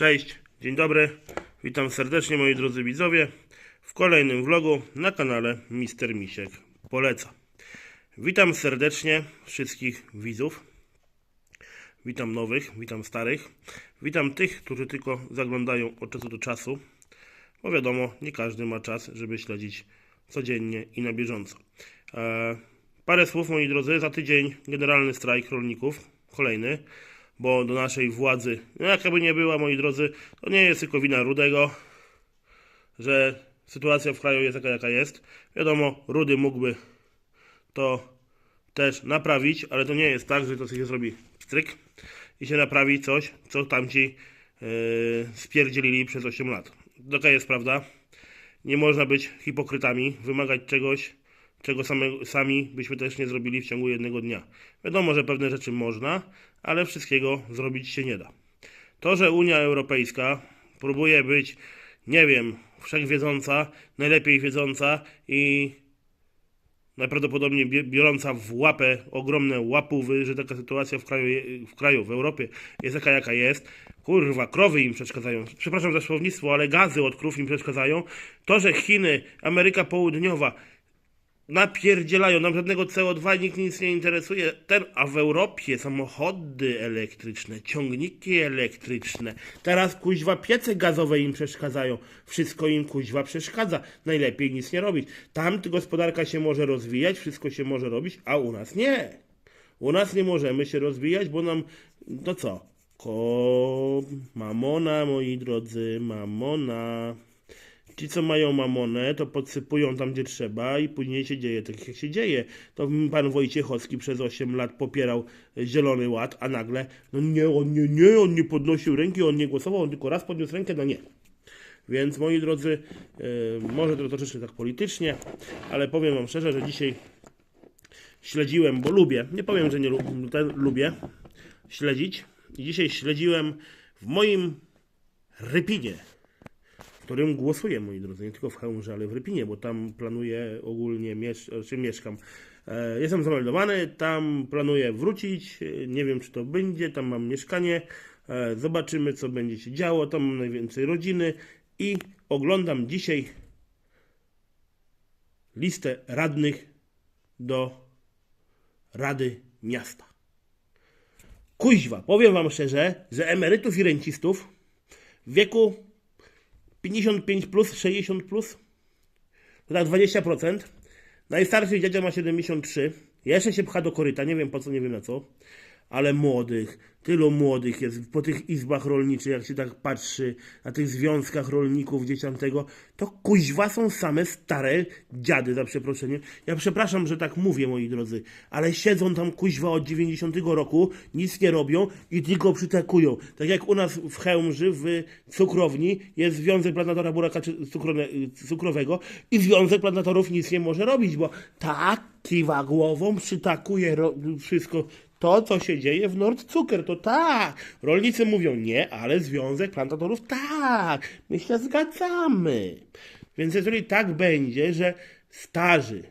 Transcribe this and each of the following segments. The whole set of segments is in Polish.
Cześć, dzień dobry. Witam serdecznie moi drodzy widzowie w kolejnym vlogu na kanale Mister Misiek Poleca. Witam serdecznie wszystkich widzów. Witam nowych, witam starych. Witam tych, którzy tylko zaglądają od czasu do czasu. Bo wiadomo, nie każdy ma czas, żeby śledzić codziennie i na bieżąco. E, parę słów, moi drodzy. Za tydzień generalny strajk rolników. Kolejny bo do naszej władzy, no jaka by nie była, moi drodzy, to nie jest tylko wina Rudego, że sytuacja w kraju jest taka, jaka jest. Wiadomo, Rudy mógłby to też naprawić, ale to nie jest tak, że to się zrobi stryk i się naprawi coś, co tamci yy, spierdzielili przez 8 lat. Taka jest prawda. Nie można być hipokrytami, wymagać czegoś, czego same, sami byśmy też nie zrobili w ciągu jednego dnia. Wiadomo, że pewne rzeczy można, ale wszystkiego zrobić się nie da. To, że Unia Europejska próbuje być, nie wiem, wszechwiedząca, najlepiej wiedząca i najprawdopodobniej biorąca w łapę ogromne łapówy, że taka sytuacja w kraju, w kraju, w Europie jest taka, jaka jest. Kurwa, krowy im przeszkadzają. Przepraszam za słownictwo, ale gazy od krów im przeszkadzają. To, że Chiny, Ameryka Południowa napierdzielają, nam żadnego CO2 nikt nic nie interesuje. Ten, a w Europie samochody elektryczne, ciągniki elektryczne, teraz kuźwa piece gazowe im przeszkadzają. Wszystko im kuźwa przeszkadza. Najlepiej nic nie robić. Tam gospodarka się może rozwijać, wszystko się może robić, a u nas nie. U nas nie możemy się rozwijać, bo nam, no co? Ko... Mamona, moi drodzy, mamona. Ci, co mają mamonę, to podsypują tam, gdzie trzeba i później się dzieje tak, jak się dzieje. To pan Wojciechowski przez 8 lat popierał Zielony Ład, a nagle, no nie, on nie, nie, on nie podnosił ręki, on nie głosował, on tylko raz podniósł rękę, no nie. Więc moi drodzy, yy, może to troszeczkę tak politycznie, ale powiem wam szczerze, że dzisiaj śledziłem, bo lubię, nie powiem, że nie lu- ten, lubię śledzić. I dzisiaj śledziłem w moim Rypinie, którym głosuję, moi drodzy, nie tylko w Chełmże, ale w Rypinie, bo tam planuję ogólnie, miesz czy mieszkam. E, Jestem zameldowany, tam planuję wrócić, e, nie wiem czy to będzie, tam mam mieszkanie, E, zobaczymy co będzie się działo, tam mam najwięcej rodziny i oglądam dzisiaj listę radnych do Rady Miasta. Kuźwa, powiem wam szczerze, że emerytów i rencistów w wieku 55 plus, 60 plus, to tak 20%. Najstarszy dziadzia ma 73. Jeszcze się pcha do koryta, nie wiem po co, nie wiem na co. Ale młodych, tylu młodych jest po tych izbach rolniczych, jak się tak patrzy, na tych związkach rolników dzieciętego, to kuźwa są same stare dziady, za przeproszeniem. Ja przepraszam, że tak mówię, moi drodzy, ale siedzą tam kuźwa od 90 roku, nic nie robią i tylko przytakują. Tak jak u nas w Chełmży, w cukrowni, jest Związek Plantatora Buraka Cukrowego i Związek Plantatorów nic nie może robić, bo tak kiwa głową, przytakuje wszystko to, co się dzieje w Nord Cukier, to tak. Rolnicy mówią nie, ale Związek Plantatorów tak. My się zgadzamy. Więc jeżeli tak będzie, że starzy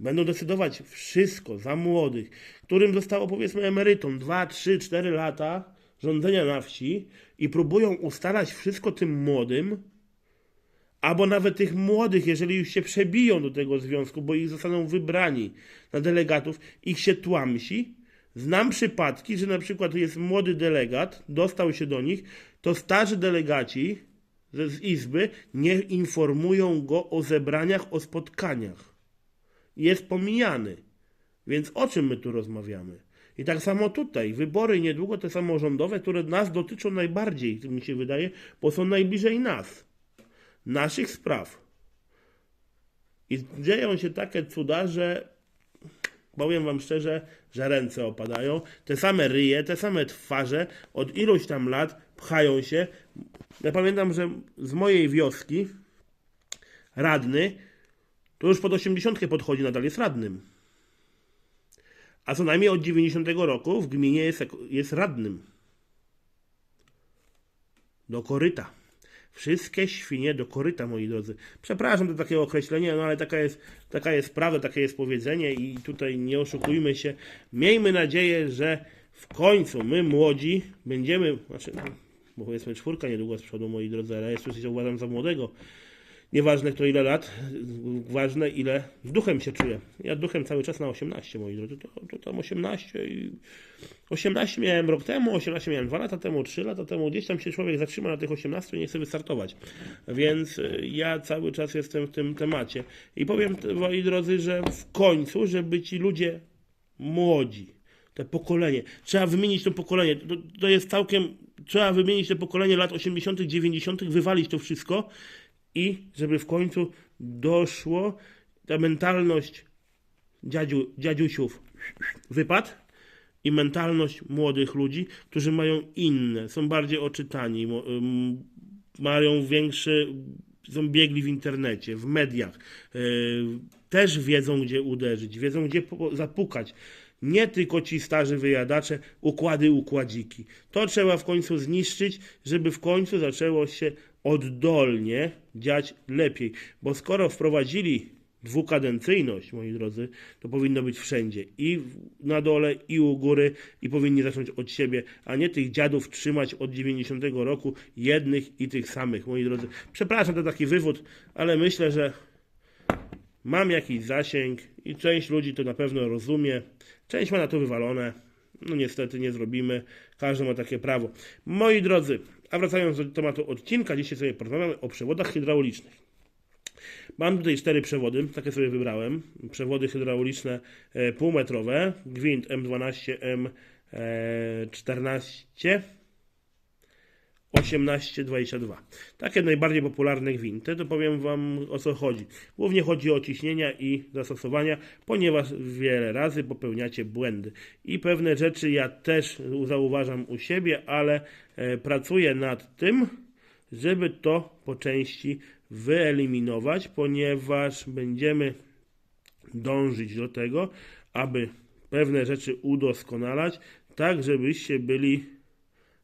będą decydować wszystko za młodych, którym zostało powiedzmy emerytom 2, 3, 4 lata rządzenia na wsi i próbują ustalać wszystko tym młodym, albo nawet tych młodych, jeżeli już się przebiją do tego związku, bo ich zostaną wybrani na delegatów, ich się tłamsi. Znam przypadki, że na przykład jest młody delegat, dostał się do nich, to starzy delegaci z izby nie informują go o zebraniach, o spotkaniach. Jest pomijany. Więc o czym my tu rozmawiamy? I tak samo tutaj, wybory niedługo te samorządowe, które nas dotyczą najbardziej, mi się wydaje, bo są najbliżej nas naszych spraw. I dzieją się takie cuda, że powiem wam szczerze, że ręce opadają. Te same ryje, te same twarze od iluś tam lat pchają się. Ja pamiętam, że z mojej wioski radny to już pod 80 podchodzi, nadal jest radnym. A co najmniej od 90 roku w gminie jest, jest radnym. Do koryta. Wszystkie świnie do koryta, moi drodzy. Przepraszam za takie określenie, no ale taka jest, taka jest prawda, takie jest powiedzenie i tutaj nie oszukujmy się. Miejmy nadzieję, że w końcu my młodzi będziemy, znaczy bo powiedzmy czwórka niedługo z przodu, moi drodzy, ale jeszcze się uważam za młodego. Nieważne kto ile lat, ważne ile duchem się czuję. Ja duchem cały czas na 18, moi drodzy, to, to tam 18 i 18 miałem rok temu, 18 miałem 2 lata temu, 3 lata temu, gdzieś tam się człowiek zatrzyma na tych 18 i nie chce wystartować. Więc y, ja cały czas jestem w tym temacie. I powiem, moi drodzy, że w końcu, żeby ci ludzie młodzi, te pokolenie, trzeba wymienić to pokolenie, to, to jest całkiem, trzeba wymienić to pokolenie lat 80., 90., wywalić to wszystko i żeby w końcu doszło ta mentalność dziadziu, dziadziusiów wypad i mentalność młodych ludzi, którzy mają inne, są bardziej oczytani, mają większe, są biegli w internecie, w mediach, yy, też wiedzą, gdzie uderzyć, wiedzą, gdzie zapukać. Nie tylko ci starzy wyjadacze, układy, układziki. To trzeba w końcu zniszczyć, żeby w końcu zaczęło się oddolnie dziać lepiej. Bo skoro wprowadzili dwukadencyjność, moi drodzy, to powinno być wszędzie. I na dole, i u góry, i powinni zacząć od siebie, a nie tych dziadów trzymać od 90 roku, jednych i tych samych, moi drodzy. Przepraszam, to taki wywód, ale myślę, że mam jakiś zasięg i część ludzi to na pewno rozumie. Część ma na to wywalone. No niestety nie zrobimy. Każdy ma takie prawo. Moi drodzy, a wracając do tematu odcinka, dzisiaj sobie porozmawiamy o przewodach hydraulicznych. Mam tutaj cztery przewody, takie sobie wybrałem. Przewody hydrauliczne e, półmetrowe, gwint M12, M14, 18-22. Takie najbardziej popularne gwinty, to powiem Wam o co chodzi. Głównie chodzi o ciśnienia i zastosowania, ponieważ wiele razy popełniacie błędy. I pewne rzeczy ja też zauważam u siebie, ale e, pracuję nad tym, żeby to po części wyeliminować, ponieważ będziemy dążyć do tego, aby pewne rzeczy udoskonalać, tak żebyście byli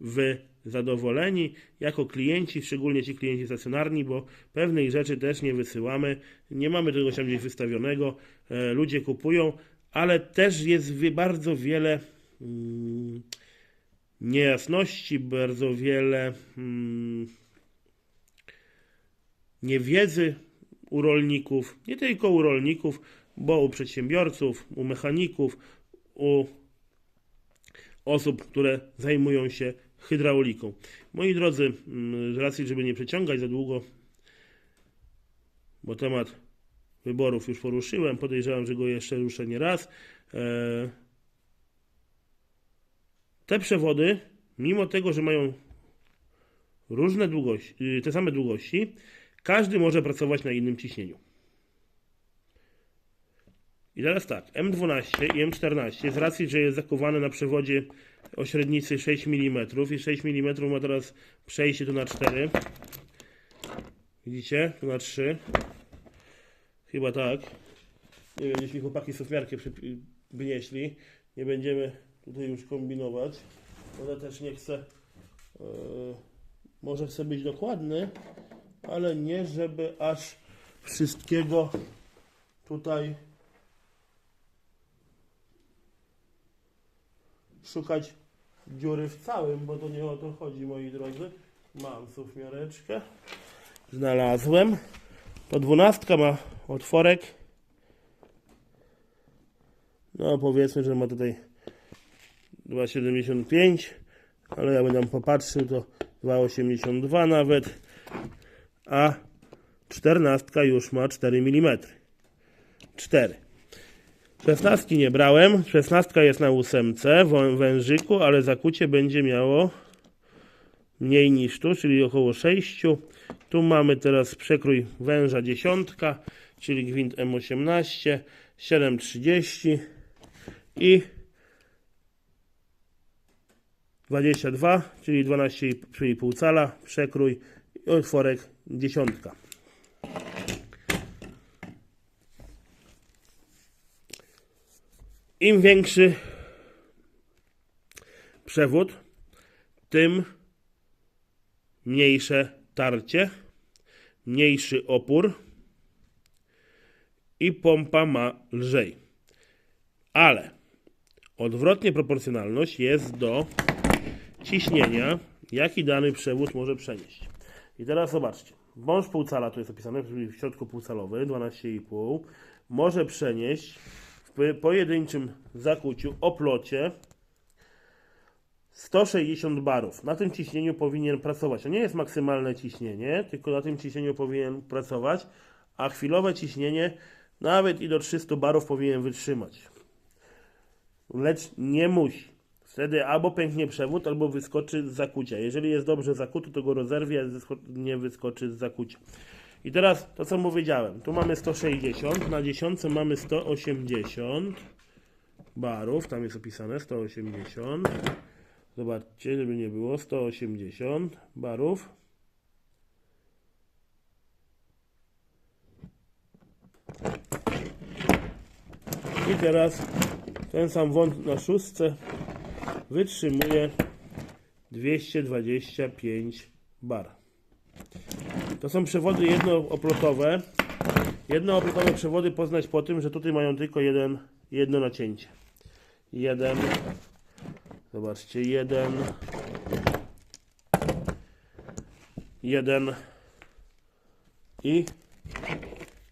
wy zadowoleni jako klienci, szczególnie ci klienci stacjonarni, bo pewnych rzeczy też nie wysyłamy, nie mamy tego tam gdzieś wystawionego, e, ludzie kupują, ale też jest bardzo wiele mm, niejasności, bardzo wiele mm, niewiedzy u rolników, nie tylko u rolników, bo u przedsiębiorców, u mechaników, u osób, które zajmują się hydrauliką. Moi drodzy, mm, z racji, żeby nie przeciągać za długo, bo temat wyborów już poruszyłem, podejrzewam, że go jeszcze ruszę nie raz. E, Te przewody, mimo tego, że mają różne długości, y, te same długości, każdy może pracować na innym ciśnieniu. I teraz tak, M12 i M14 z racji, że jest zakuwane na przewodzie o średnicy 6 mm i 6 mm ma teraz przejście tu na 4. Widzicie? Tu na 3. Chyba tak. Nie wiem, jeśli chłopaki sufmiarkę wynieśli. Nie będziemy tutaj już kombinować. Ona też nie chce. Yy, może chce być dokładny, ale nie, żeby aż wszystkiego tutaj szukać dziury w całym, bo to nie o to chodzi, moi drodzy. Mam sufmiareczkę. Znalazłem. To dwunastka ma otworek. No powiedzmy, że ma tutaj 2,75, ale ja będę popatrzył, to 2,82 nawet, a czternastka już ma 4 mm. 4. Szesnastki nie brałem. Szesnastka jest na ósemce, wą- wężyku, ale zakucie będzie miało mniej niż tu, czyli około 6. Tu mamy teraz przekrój węża dziesiątka, czyli gwint M18, 7,30 i 22, czyli 12,5 cala, przekrój i otworek dziesiątka. Im większy przewód, tym mniejsze tarcie, mniejszy opór i pompa ma lżej. Ale odwrotnie proporcjonalność jest do ciśnienia jaki dany przewód może przenieść. I teraz zobaczcie. Wąż półcala, tu jest opisane, w środku półcalowy, 12,5, może przenieść pojedynczym zakuciu oplocie 160 barów. Na tym ciśnieniu powinien pracować. To nie jest maksymalne ciśnienie, tylko na tym ciśnieniu powinien pracować, a chwilowe ciśnienie nawet i do 300 barów powinien wytrzymać. Lecz nie musi. Wtedy albo pęknie przewód, albo wyskoczy z zakucia. Jeżeli jest dobrze zakuty, to go rozerwie, nie wyskoczy z zakucia. I teraz to, co mu powiedziałem. Tu mamy 160, na dziesiątce mamy 180 barów. Tam jest opisane 180. Zobaczcie, żeby nie było. 180 barów. I teraz ten sam wąt na szóstce wytrzymuje 225 bar. To są przewody jednooplotowe. Jednooplotowe przewody poznać po tym, że tutaj mają tylko jeden, jedno nacięcie. Jeden. Zobaczcie, jeden. Jeden. I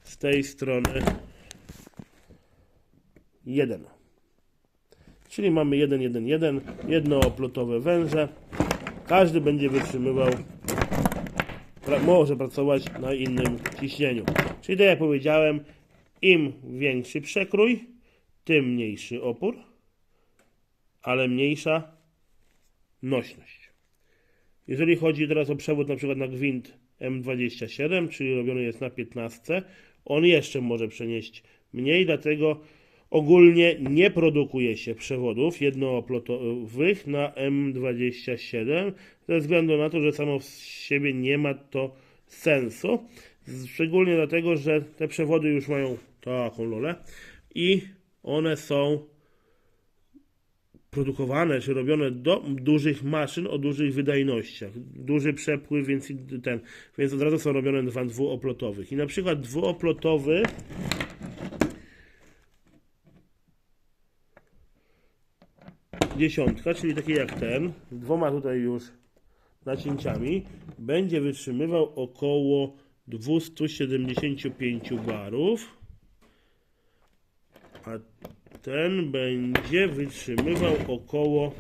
z tej strony jeden. Czyli mamy 1, 1, 1, jednooplotowe węże. Każdy będzie wytrzymywał, pra, może pracować na innym ciśnieniu. Czyli tak jak powiedziałem, im większy przekrój, tym mniejszy opór, ale mniejsza nośność. Jeżeli chodzi teraz o przewód na przykład na gwint M27, czyli robiony jest na 15, on jeszcze może przenieść mniej, dlatego Ogólnie nie produkuje się przewodów jednooplotowych na M27 ze względu na to, że samo z siebie nie ma to sensu. Szczególnie dlatego, że te przewody już mają taką lolę i one są produkowane czy robione do dużych maszyn o dużych wydajnościach. Duży przepływ, więc ten, więc od razu są robione na dwuoplotowych. I na przykład dwuoplotowy dziesiątka, czyli taki jak ten, z dwoma tutaj już nacięciami, będzie wytrzymywał około 275 barów, a ten będzie wytrzymywał około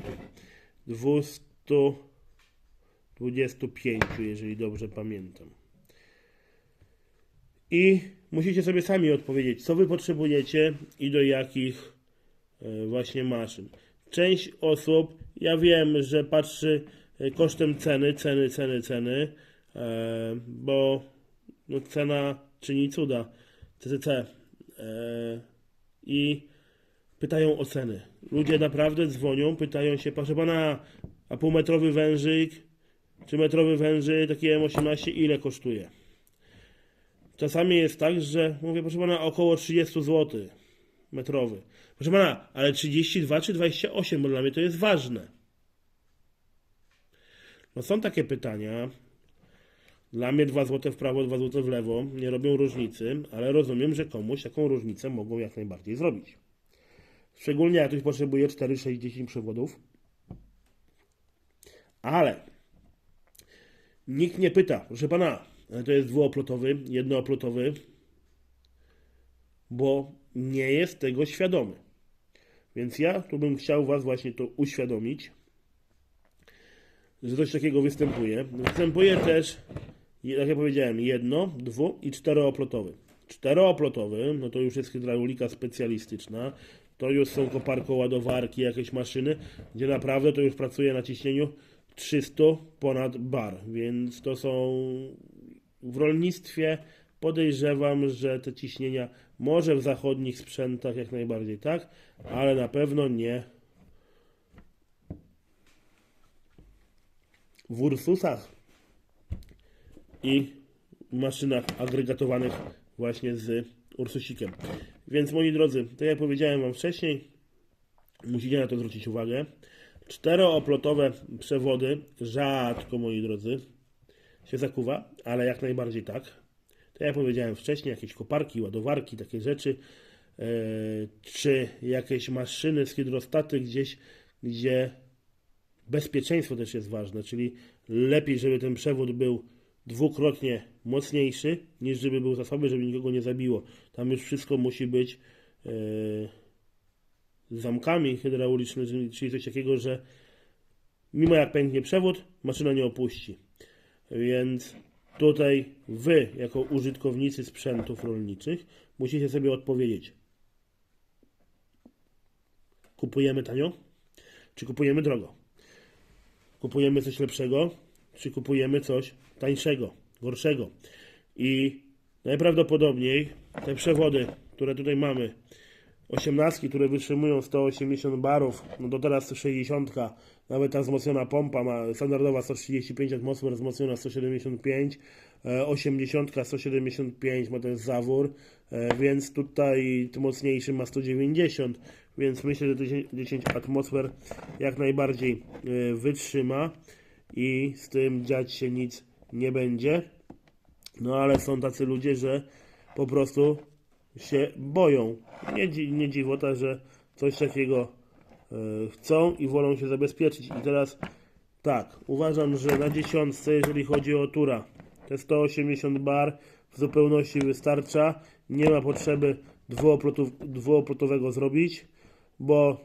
225, jeżeli dobrze pamiętam. I musicie sobie sami odpowiedzieć, co wy potrzebujecie i do jakich e, właśnie maszyn. Część osób, ja wiem, że patrzy e, kosztem ceny, ceny, ceny, ceny, e, bo no, cena czyni cuda, CCC. E, I pytają o ceny. Ludzie naprawdę dzwonią, pytają się, proszę pana, a półmetrowy wężyk, czy metrowy wężyk, taki M18, ile kosztuje? Czasami jest tak, że mówię, proszę pana, około 30 zł metrowy. Proszę pana, ale 32 czy 28, bo dla mnie to jest ważne. No są takie pytania. Dla mnie 2 zł w prawo, 2 zł w lewo nie robią różnicy, ale rozumiem, że komuś taką różnicę mogą jak najbardziej zrobić. Szczególnie jak ktoś potrzebuje 4, 6, 10 przewodów. Ale nikt nie pyta, proszę pana, to jest dwuoplotowy, jednooplotowy, bo nie jest tego świadomy. Więc ja tu bym chciał Was właśnie to uświadomić, że coś takiego występuje. Występuje też, jak ja powiedziałem, jedno, dwu i czterooplotowy. Czterooplotowy, no to już jest hydraulika specjalistyczna, to już są koparko-ładowarki, jakieś maszyny, gdzie naprawdę to już pracuje na ciśnieniu 300 ponad bar, więc to są w rolnictwie Podejrzewam, że te ciśnienia może w zachodnich sprzętach jak najbardziej tak, ale na pewno nie w Ursusach i maszynach agregatowanych właśnie z Ursusikiem. Więc moi drodzy, tak jak powiedziałem Wam wcześniej, musicie na to zwrócić uwagę. Czterooplotowe przewody rzadko, moi drodzy, się zakuwa, ale jak najbardziej tak. To ja powiedziałem wcześniej, jakieś koparki, ładowarki, takie rzeczy, e, czy jakieś maszyny z hydrostaty gdzieś, gdzie bezpieczeństwo też jest ważne, czyli lepiej, żeby ten przewód był dwukrotnie mocniejszy, niż żeby był za słaby, żeby nikogo nie zabiło. Tam już wszystko musi być e, z zamkami hydraulicznymi, czyli coś takiego, że mimo jak pęknie przewód, maszyna nie opuści. Więc tutaj wy, jako użytkownicy sprzętów rolniczych, musicie sobie odpowiedzieć. Kupujemy tanio, czy kupujemy drogo? Kupujemy coś lepszego, czy kupujemy coś tańszego, gorszego? I najprawdopodobniej te przewody, które tutaj mamy, 18, które wytrzymują 180 barów, no to teraz 160, nawet ta wzmocniona pompa ma standardowa 135 atmosfer, wzmocniona 175, e, 80 175 ma ten zawór, e, więc tutaj mocniejszy ma 190, więc myślę, że te 10 10 atmosfer jak najbardziej e, wytrzyma i z tym dziać się nic nie będzie. No ale są tacy ludzie, że po prostu się boją. Nie, nie dziwota, że coś takiego e, chcą i wolą się zabezpieczyć. I teraz tak, uważam, że na dziesiątce, jeżeli chodzi o tura, te 180 bar w zupełności wystarcza. Nie ma potrzeby dwuoplotowego zrobić, bo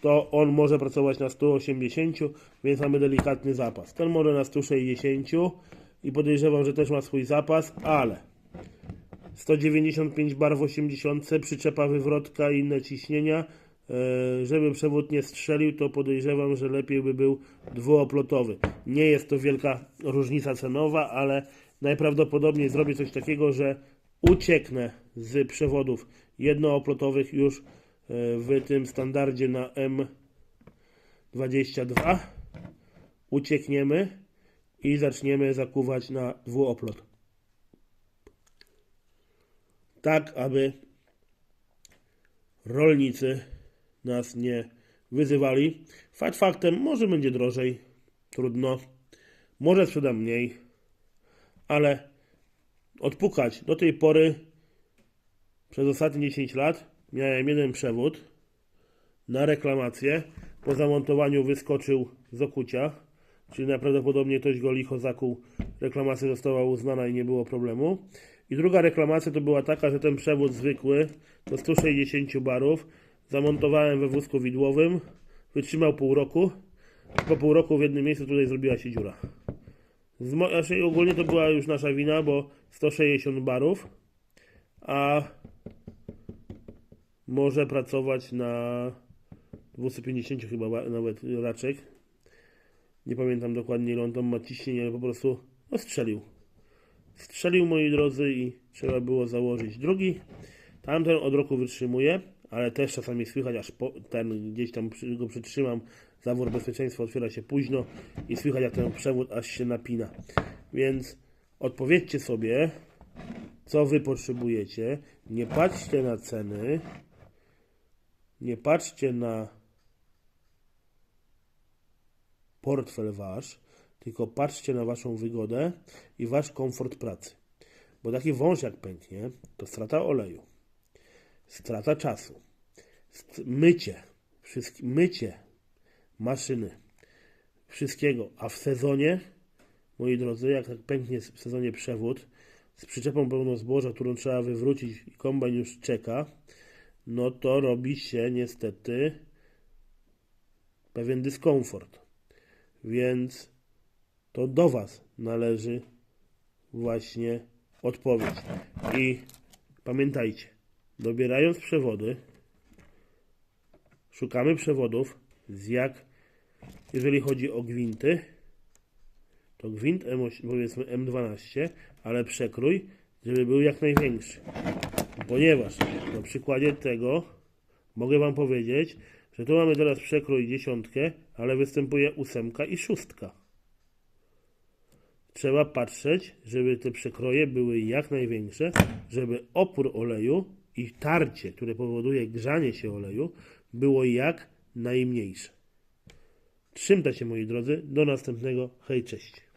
to on może pracować na 180, więc mamy delikatny zapas. Ten może na 160 i podejrzewam, że też ma swój zapas, ale 195 bar w 80, przyczepa wywrotka i inne ciśnienia. E, Żeby przewód nie strzelił, to podejrzewam, że lepiej by był dwuoplotowy. Nie jest to wielka różnica cenowa, ale najprawdopodobniej zrobię coś takiego, że ucieknę z przewodów jednooplotowych już e, w tym standardzie na M22. Uciekniemy i zaczniemy zakuwać na dwuoplot tak aby rolnicy nas nie wyzywali. Fakt faktem, może będzie drożej, trudno, może sprzedam mniej, ale odpukać do tej pory przez ostatnie 10 lat miałem jeden przewód na reklamację. Po zamontowaniu wyskoczył z okucia, czyli najprawdopodobniej ktoś go licho zakuł. Reklamacja została uznana i nie było problemu. I druga reklamacja to była taka, że ten przewód zwykły do 160 barów zamontowałem we wózku widłowym, wytrzymał pół roku. Po pół roku w jednym miejscu tutaj zrobiła się dziura. Znaczy ogólnie to była już nasza wina, bo 160 barów, a może pracować na 250 chyba ba- nawet raczek. Nie pamiętam dokładnie ile on tam ma ciśnienie, ale po prostu no, strzelił. Moi drodzy i trzeba było założyć drugi. Tamten od roku wytrzymuje, ale też czasami słychać, aż po, ten gdzieś tam go przytrzymam. Zawór bezpieczeństwa otwiera się późno i słychać jak ten przewód aż się napina. Więc odpowiedzcie sobie, co wy potrzebujecie. Nie patrzcie na ceny. Nie patrzcie na portfel wasz, tylko patrzcie na waszą wygodę i wasz komfort pracy. Bo taki wąż jak pęknie, to strata oleju, strata czasu, mycie, mycie maszyny, wszystkiego, a w sezonie, moi drodzy, jak tak pęknie w sezonie przewód z przyczepą pełną zboża, którą trzeba wywrócić i kombajn już czeka, no to robi się niestety pewien dyskomfort. Więc to do Was należy właśnie odpowiedź. I pamiętajcie, dobierając przewody, szukamy przewodów z jak, jeżeli chodzi o gwinty, to gwint M8, powiedzmy M12, ale przekrój, żeby był jak największy. Ponieważ na przykładzie tego mogę Wam powiedzieć, że tu mamy teraz przekrój dziesiątkę, ale występuje ósemka i szóstka. Trzeba patrzeć, żeby te przekroje były jak największe, żeby opór oleju i tarcie, które powoduje grzanie się oleju, było jak najmniejsze. Trzymajcie się moi drodzy, do następnego. Hej, cześć.